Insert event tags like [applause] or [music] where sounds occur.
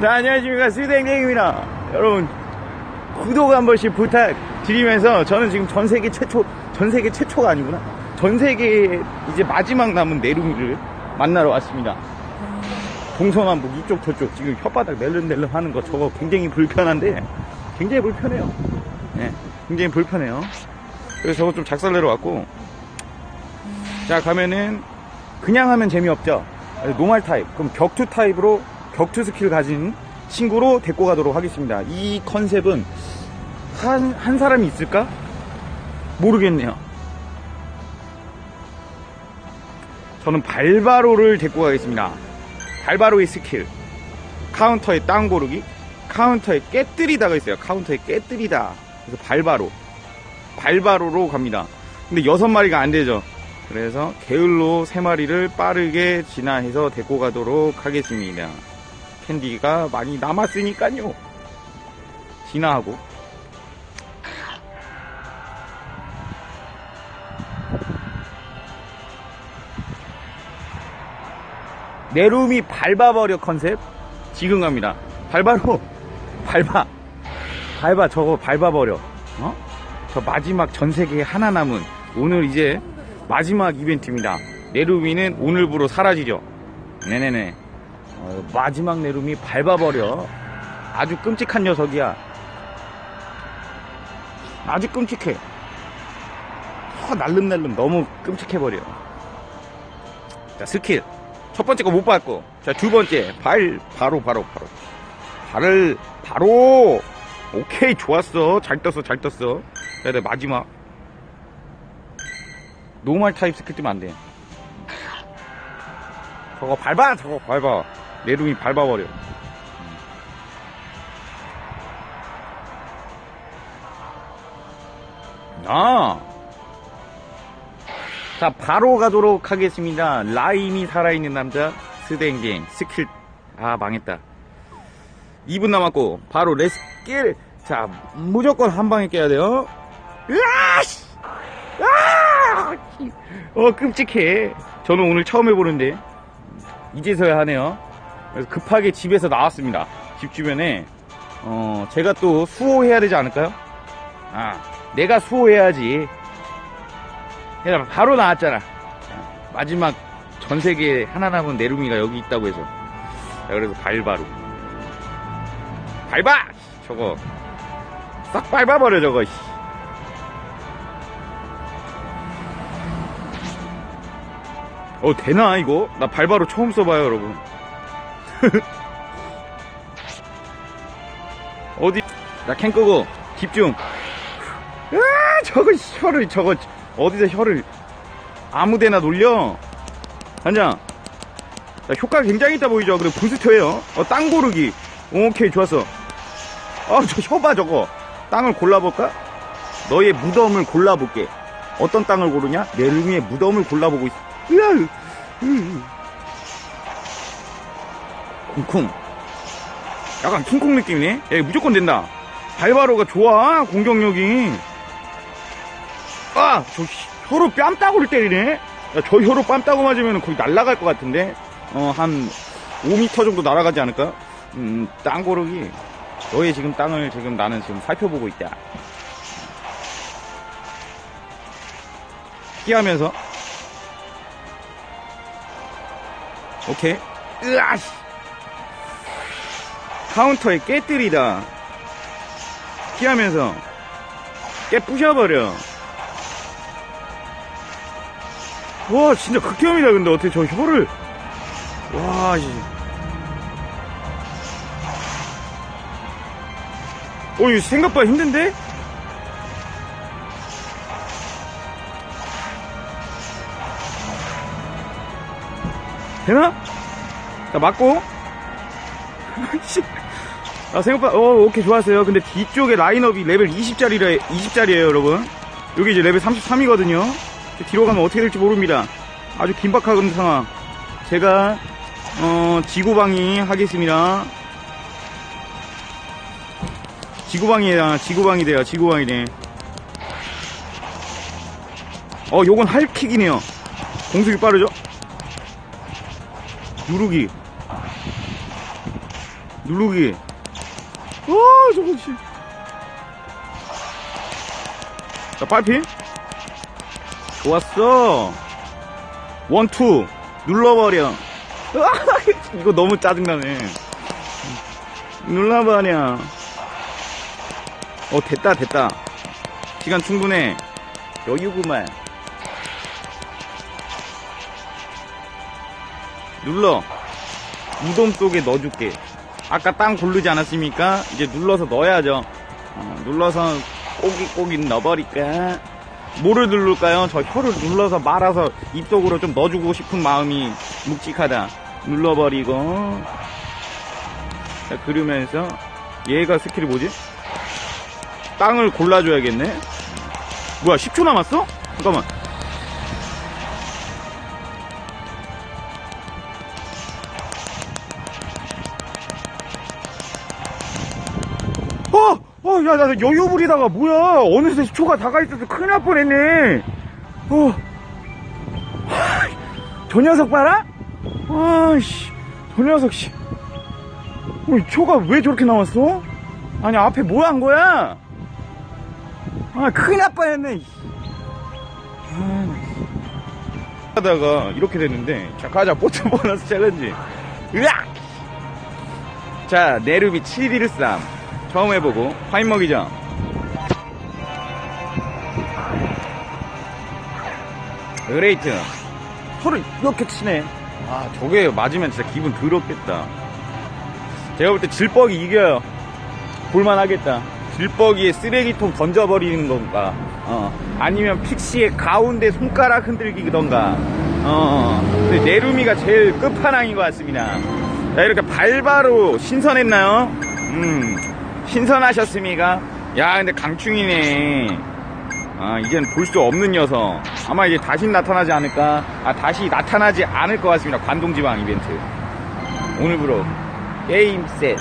자, 안녕하십니까. 스댕댕입니다. 여러분, 구독 한 번씩 부탁드리면서 저는 지금 전 세계 최초, 전 세계 최초가 아니구나. 전 세계 이제 마지막 남은 내룽이를 만나러 왔습니다. 동서남북 이쪽 저쪽 지금 혓바닥 낼름낼름 하는 거 저거 굉장히 불편한데 굉장히 불편해요. 네, 굉장히 불편해요. 그래서 저거 좀 작살내러 왔고 자 가면은 그냥 하면 재미없죠. 노말 타입 그럼 격투 타입으로 격투 스킬 가진 친구로 데리고 가도록 하겠습니다. 이 컨셉은 한, 한 사람이 있을까? 모르겠네요. 저는 발바로를 데리고 가겠습니다. 발바로의 스킬. 카운터에 땅 고르기. 카운터에 깨뜨리다가 있어요. 카운터에 깨뜨리다. 그래서 발바로. 발바로로 갑니다. 근데 여섯 마리가 안 되죠. 그래서 게을로 세 마리를 빠르게 진화해서 데리고 가도록 하겠습니다. 캔디가 많이 남았으니까요. 진화하고. 내룸이 밟아버려 컨셉 지금 갑니다. 밟아로 [laughs] 밟아 밟아 저거 밟아버려. 어? 저 마지막 전 세계에 하나 남은 오늘 이제 마지막 이벤트입니다. 내룸이는 오늘부로 사라지죠. 네네네. 어, 마지막 내룸이 밟아버려. 아주 끔찍한 녀석이야. 아주 끔찍해. 어, 날름날름 너무 끔찍해버려. 자, 스킬. 첫 번째 거못 받고. 자, 두 번째. 발, 바로, 바로, 바로. 발을, 바로! 오케이, 좋았어. 잘 떴어, 잘 떴어. 자, 네, 마지막. 노말 타입 스킬 뜨면 안 돼. 저거 밟아! 저거 밟아. 내룸이 밟아버려. 아! 자, 바로 가도록 하겠습니다. 라임이 살아있는 남자, 스댕댕, 스킬, 아, 망했다. 2분 남았고, 바로 레스킬. 자, 무조건 한 방에 깨야 돼요. 으아씨! 아! 어, 끔찍해. 저는 오늘 처음 해보는데, 이제서야 하네요. 그래서 급하게 집에서 나왔습니다. 집 주변에, 어, 제가 또 수호해야 되지 않을까요? 아, 내가 수호해야지. 얘들아, 바로 나왔잖아. 마지막 전 세계에 하나 남은 내룸이가 여기 있다고 해서. 자, 그래서 발바로. 밟아! 저거. 싹 밟아버려, 저거. 씨. 어, 되나, 이거? 나 발바로 처음 써봐요, 여러분. [laughs] 어디? 나캠 끄고, 집중. 아, 저거, 혀를, 저거, 어디서 혀를 아무데나 놀려? 자, 효과가 굉장히 있다 보이죠? 그리고 부스터예요. 어, 땅 고르기. 오케이, 좋았어. 아, 저 혀봐, 저거. 땅을 골라볼까? 너의 무덤을 골라볼게. 어떤 땅을 고르냐? 내 룸의 무덤을 골라보고 있어. 으아, 으. 쿵쿵. 약간 킹콩 느낌이네? 야, 무조건 된다. 발바로가 좋아, 공격력이. 아! 저 혀로 뺨따구를 때리네? 야, 저 혀로 뺨따구 맞으면 거의 날아갈 것 같은데? 어, 한 5m 정도 날아가지 않을까? 음, 땅 고르기. 너의 지금 땅을 지금 나는 지금 살펴보고 있다. 피하면서. 오케이. 으아씨! 카운터에 깨뜨리다. 피하면서. 깨 부셔버려. 와 진짜 극혐이다 근데 어떻게 저 혀를 와 씨. 어 이거 생각보다 힘든데? 되나? 자 맞고 [laughs] 아 생각보다 어 오케이 좋았어요 근데 뒤쪽에 라인업이 레벨 20짜리라 20짜리에요 여러분 여기 이제 레벨 33이거든요 뒤로 가면 어떻게 될지 모릅니다. 아주 긴박한 상황. 제가 어, 지구방위 하겠습니다. 지구방위야, 지구방위 돼요, 지구방위네. 어, 요건 할킥이네요. 공속이 빠르죠? 누르기. 누르기. 와, 저거, 씨. 자, 빨피. 좋았어. 원, 투. 눌러버려. 으아, [laughs] 이거 너무 짜증나네. 눌러버려. 어, 됐다, 됐다. 시간 충분해. 여유구만. 눌러. 우동 속에 넣어줄게. 아까 땅 고르지 않았습니까? 이제 눌러서 넣어야죠. 어, 눌러서 꼬깃꼬깃 넣어버릴까? 뭐를 누를까요? 저 혀를 눌러서 말아서 입속으로 좀 넣어주고 싶은 마음이 묵직하다. 눌러버리고. 자, 그러면서 얘가 스킬이 뭐지? 땅을 골라줘야겠네. 뭐야, 10초 남았어? 잠깐만. 야, 나 여유 부리다가 뭐야. 어느새 10초가 다가 있어서 큰일 날 뻔했네. 어. 하, 저 녀석 봐라? 아씨, 저 녀석, 씨. 어, 이 초가 왜 저렇게 나왔어? 아니, 앞에 뭐 한 거야? 아, 큰일 날 뻔했네. 씨. 아. 하다가 이렇게 됐는데, 자, 가자, 포트 보너스 챌린지. 으악! 자, 네르비 713. 처음 해보고, 파인 먹이죠? 그레이트. 서로 이렇게 치네. 아, 저게 맞으면 진짜 기분 더럽겠다. 제가 볼 때 질뻑이 이겨요. 볼만하겠다. 질뻑이에 쓰레기통 던져버리는 건가. 어. 아니면 픽시의 가운데 손가락 흔들기던가. 어. 근데 네루미가 제일 끝판왕인 것 같습니다. 자, 이렇게 발바로 신선했나요? 음. 신선하셨습니까? 야, 근데 강충이네. 아, 이젠 볼 수 없는 녀석. 아마 이제 다시 나타나지 않을까? 아, 다시 나타나지 않을 것 같습니다. 관동지방 이벤트. 오늘부로 게임 셋.